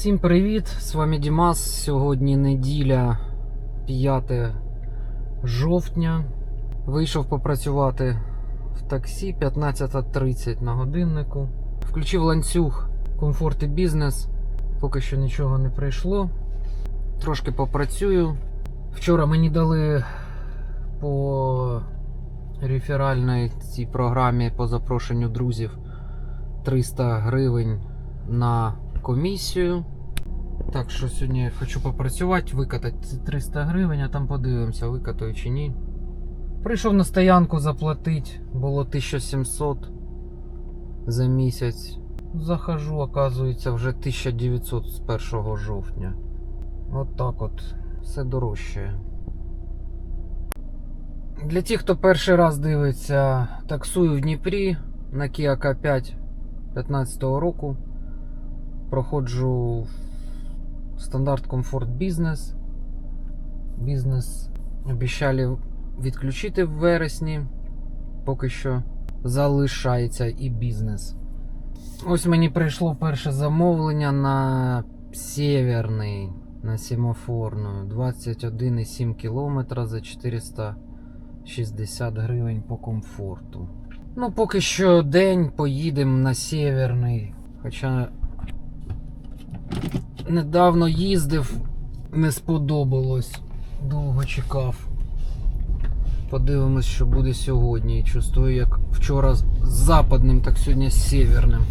Всім привіт! З вами Дімас. Сьогодні неділя 5 жовтня. Вийшов попрацювати в таксі 15.30 на годиннику. Включив ланцюг комфорт і бізнес. Поки що нічого не прийшло. Трошки попрацюю. Вчора мені дали по реферальній цій програмі по запрошенню друзів 300 гривень на комісію. Так що сьогодні хочу попрацювати, викатати ці 300 гривень, а там подивимося, викатаю чи ні. Прийшов на стоянку заплатити, було 1700 за місяць. Захожу, оказується, вже 1900 з 1 жовтня. От так от, все дорожче. Для тих, хто перший раз дивиться, таксую в Дніпрі на Kia K5 15 року. Проходжу стандарт комфорт бізнес. Бізнес обіцяли відключити в вересні. Поки що залишається і бізнес. Ось мені прийшло перше замовлення на Северний, на семафорну. 21,7 км за 460 гривень по комфорту. Ну, поки що день поїдемо на Северний. Хоча недавно їздив, не сподобалось. Довго чекав. Подивимось, що буде сьогодні. Чувствую, як вчора з западним, так сьогодні з северним.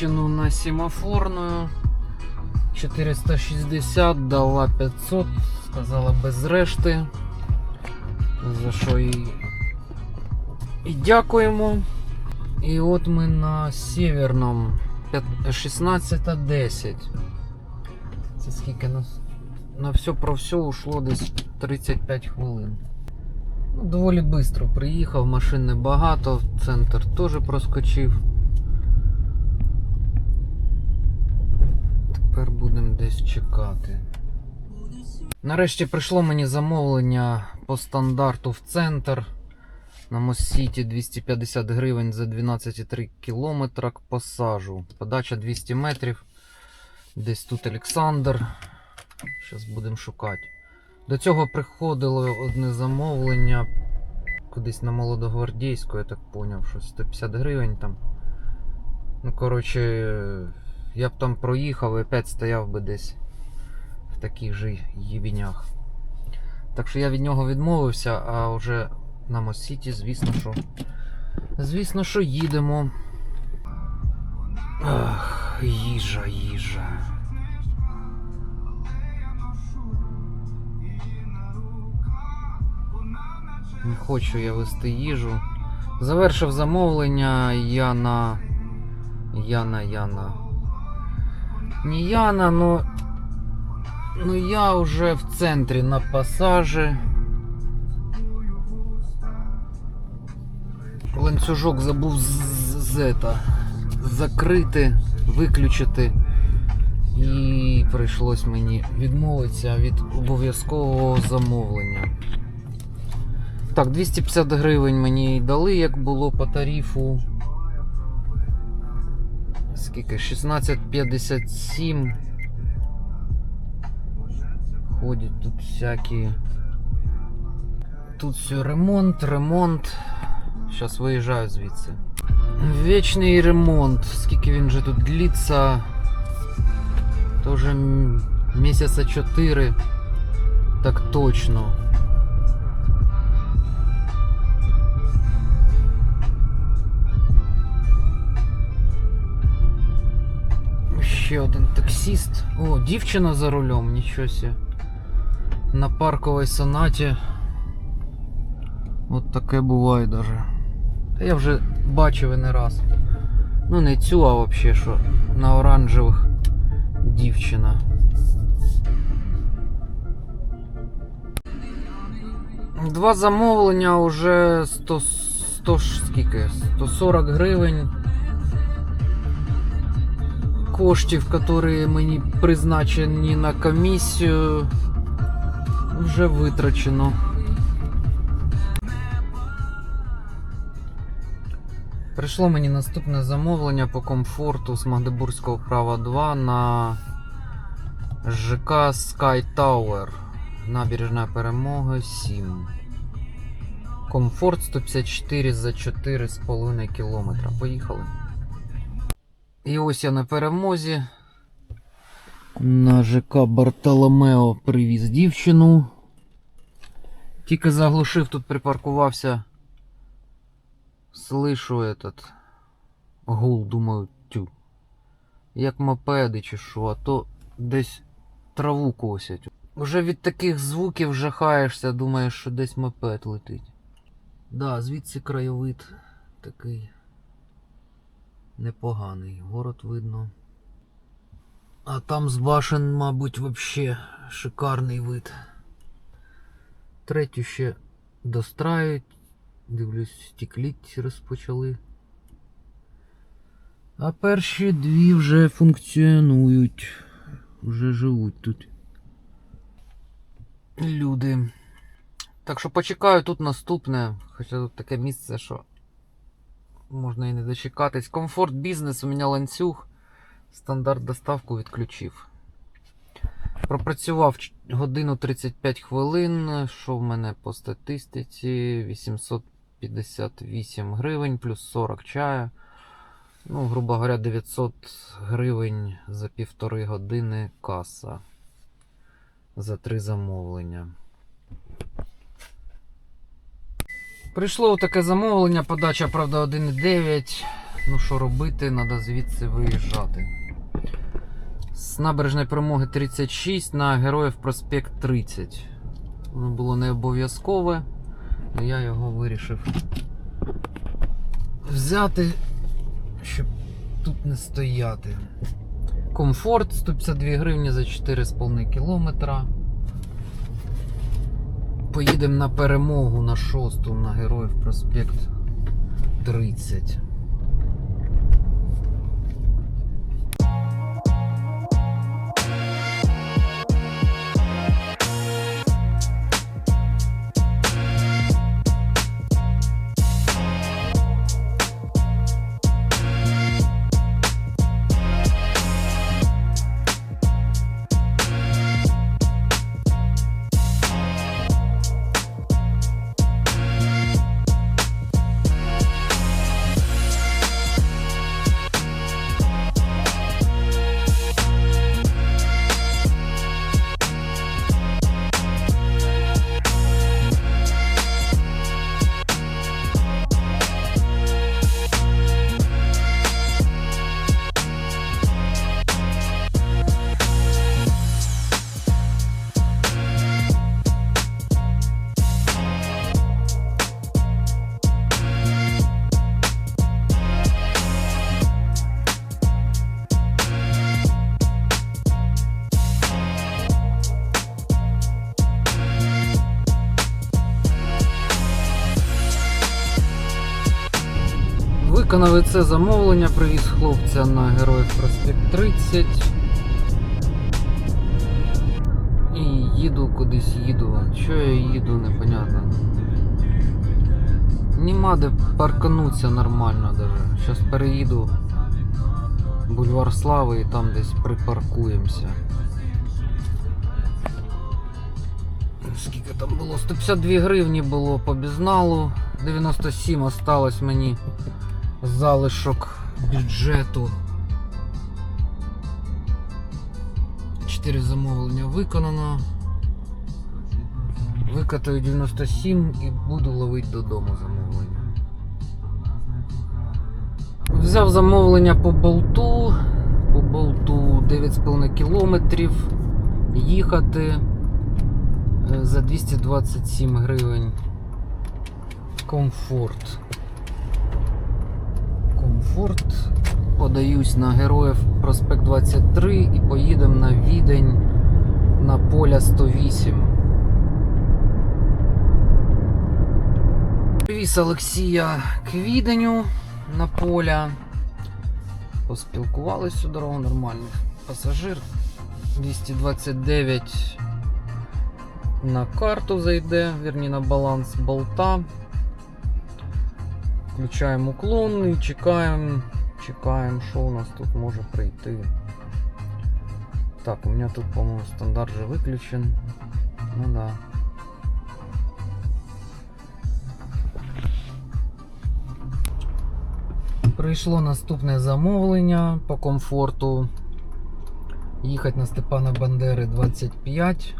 Привіз на семафорну. 460, дала 500, сказала без решти. За що їй і дякуємо. І от ми на северному 16.10. Це скільки нас на все про все ушло десь 35 хвилин. Ну, доволі швидко приїхав, машин небагато, центр теж проскочив. Тепер будемо десь чекати. Нарешті прийшло мені замовлення по стандарту в центр. На Моссіті 250 гривень за 12,3 кілометра к пасажу. Подача 200 метрів. Десь тут Олександр. Зараз будемо шукати. До цього приходило одне замовлення кудись на Молодогвардійську, я так поняв, що 150 гривень там. Ну, коротше, я б там проїхав і опять стояв би десь в таких же їбінях. Так що я від нього відмовився, а вже на Моссіті, звісно, що. Звісно, що їдемо. Ах, їжа, їжа. Не хочу я вести їжу. Завершив замовлення я на. Яна, Яна. Не Яна, но. Ну я уже в центрі на пасажі. Ланцюжок забув з, з, з закрити, виключити. І прийшлось мені відмовитися від обов'язкового замовлення. Так, 250 гривень мені дали, як було по тарифу. Скільки? 16,57. Ходять тут всякі. Тут все ремонт, ремонт. Зараз виїжджаю звідси. Вічний ремонт. Скільки він же тут длиться? Тоже м- місяця 4. Так точно. Ще один таксіст. О, дівчина за рулем, нічого себе. на парковій сонаті. От таке буває даже. Та я вже бачив і не раз. Ну не цю, а взагалі, що на оранжевих дівчина. Два замовлення уже 100, 100 скільки? 140 гривень. Коштів, які мені призначені на комісію, вже витрачено. Прийшло мені наступне замовлення по комфорту з Магдебурзького права 2 на ЖК Sky Tower. Набережна перемоги 7. Комфорт 154 за 4,5 кілометра. Поїхали. І ось я на перемозі. На ЖК Бартоломео привіз дівчину. Тільки заглушив, тут припаркувався. Слышу этот гул, думаю, тю. Як мопеди чи що, а то десь траву косять. Вже від таких звуків жахаєшся, думаєш, що десь мопед летить. Да, звідси краєвид такий непоганий. Город видно. А там з башен, мабуть, вообще шикарний вид. Третю ще дострають. Дивлюсь, стекліть розпочали. А перші дві вже функціонують. Вже живуть тут. Люди. Так що почекаю тут наступне. Хоча тут таке місце, що можна і не дочекатись. Комфорт бізнес, у мене ланцюг. Стандарт доставку відключив. Пропрацював годину 35 хвилин. Що в мене по статистиці? 858 гривень плюс 40 чаю. Ну, грубо говоря, 900 гривень за півтори години каса. За три замовлення. Прийшло таке замовлення, подача, правда, 1,9. Ну що робити, треба звідси виїжджати. З набережної перемоги 36 на Героїв проспект 30. Воно було не обов'язкове, але я його вирішив взяти, щоб тут не стояти. Комфорт 152 гривні за 4,5 кілометра. Поїдемо на перемогу на шосту на Героїв проспект 30. Виконав і це замовлення, привіз хлопця на Героїв проспект 30. І їду кудись їду. Що я їду, непонятно. Нема де паркануться нормально даже. Зараз переїду бульвар Слави і там десь припаркуємося. Скільки там було? 152 гривні було по безналу, 97 осталось мені залишок бюджету. 4 замовлення виконано. Викатаю 97 і буду ловити додому замовлення. Взяв замовлення по болту. По болту 9,5 кілометрів. Їхати. за 227 гривень. Комфорт. Комфорт. Подаюсь на героїв проспект 23 і поїдемо на відень на поля 108. Привіз Олексія к віденю на поля. Поспілкувались всю дорогу, нормальний пасажир. 229 на карту зайде, вірні на баланс болта. Включаємо уклон і чекаємо, чекаємо, що у нас тут може прийти. Так, у меня тут, по-моему, стандарт же выключен. Ну да. Прийшло наступне замовлення по комфорту. Їхати на Степана Бандери 25.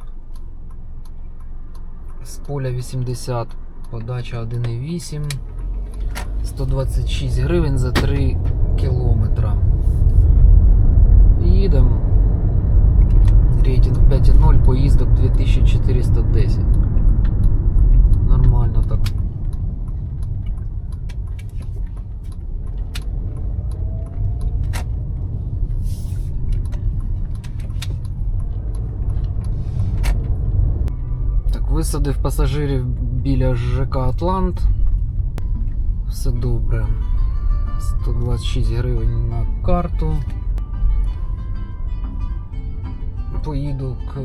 З поля 80, подача 1,8. 126 гривень за 3 кілометра. Їдемо. Рейтинг 5.0, поїздок 2410. Нормально так. Так, висадив пасажирів біля ЖК Атлант. Все добре. 126 гривень на карту. Поїду к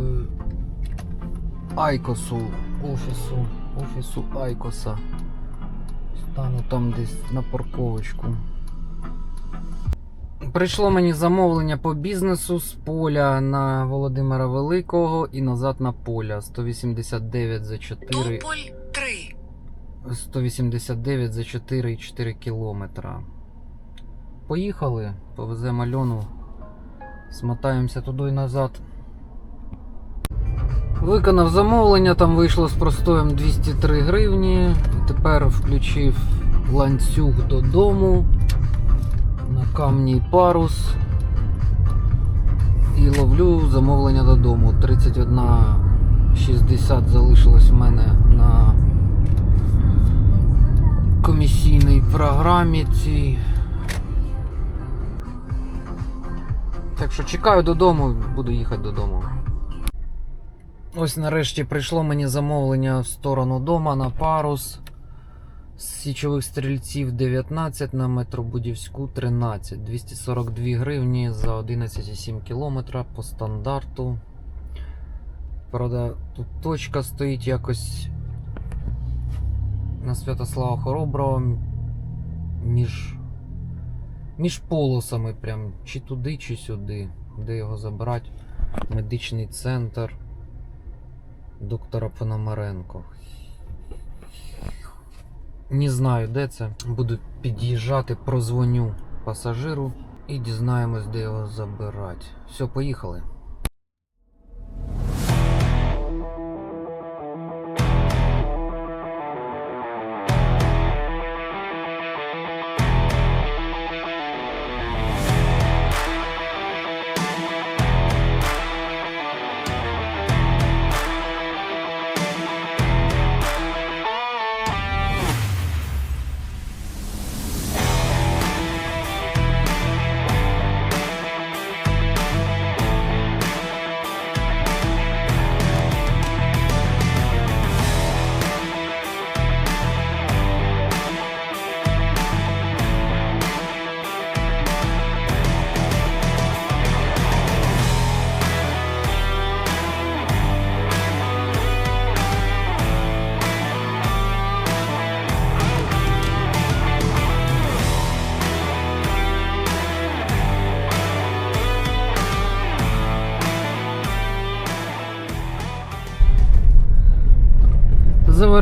Айкосу, офісу, офісу Айкоса. Стану там десь на парковочку. Прийшло мені замовлення по бізнесу з поля на Володимира Великого і назад на поля. 189 за 4. Тополь 3. 189 за 4,4 кілометра. Поїхали, повеземо Альону, смотаємося туди і назад. Виконав замовлення, там вийшло з простоєм 203 гривні. Тепер включив ланцюг додому на камній парус. І ловлю замовлення додому. 31,60 залишилось в мене програмі цій. Так що чекаю додому, буду їхати додому. Ось нарешті прийшло мені замовлення в сторону дома на парус. З січових стрільців 19 на метробудівську 13. 242 гривні за 11,7 кілометра по стандарту. Правда, тут точка стоїть якось на Святослава Хороброго між, між полосами, прям чи туди, чи сюди, де його забрати. Медичний центр доктора Пономаренко. Не знаю, де це. Буду під'їжджати, прозвоню пасажиру і дізнаємось, де його забирати. Все, поїхали.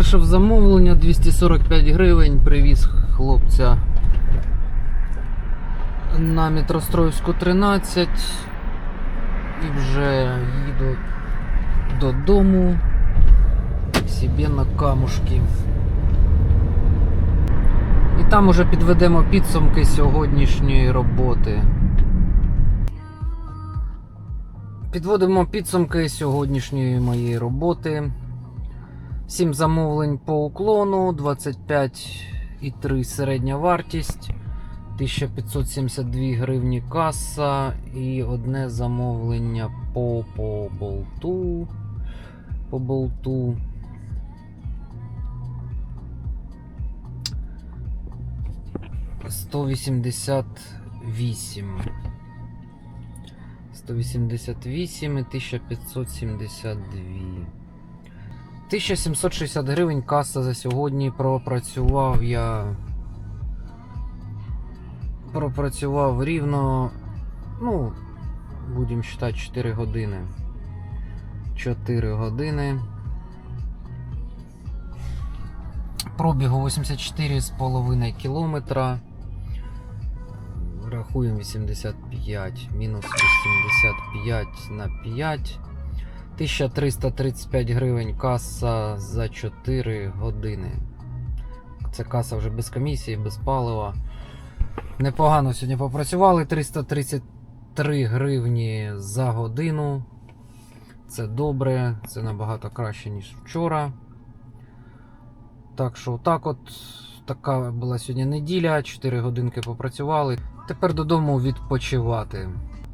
Завершив замовлення 245 гривень, привіз хлопця на Метростроївську 13 і вже їду додому собі на камушки. І там уже підведемо підсумки сьогоднішньої роботи. Підводимо підсумки сьогоднішньої моєї роботи. 7 замовлень по уклону, 25,3 середня вартість, 1572 гривні каса і одне замовлення по, по болту. По болту. Сто вісімдесят вісім. 188 і 1572. 1760 гривень каса за сьогодні. Пропрацював я. Пропрацював рівно. Ну, будемо вважати 4 години. 4 години. Пробігу 84,5 кілометра. Рахуємо 85. Мінус 85 на 5. 1335 гривень каса за 4 години. Це каса вже без комісії, без палива. Непогано сьогодні попрацювали. 333 гривні за годину. Це добре, це набагато краще, ніж вчора. Так що, так от, така була сьогодні неділя, 4 годинки попрацювали. Тепер додому відпочивати.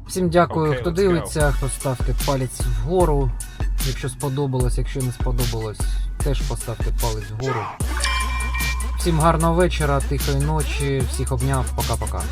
Всім дякую, okay, хто дивиться, хто ставте палець вгору. Якщо сподобалось, якщо не сподобалось, теж поставте палець вгору. Всім гарного вечора, тихої ночі, всіх обняв, пока-пока.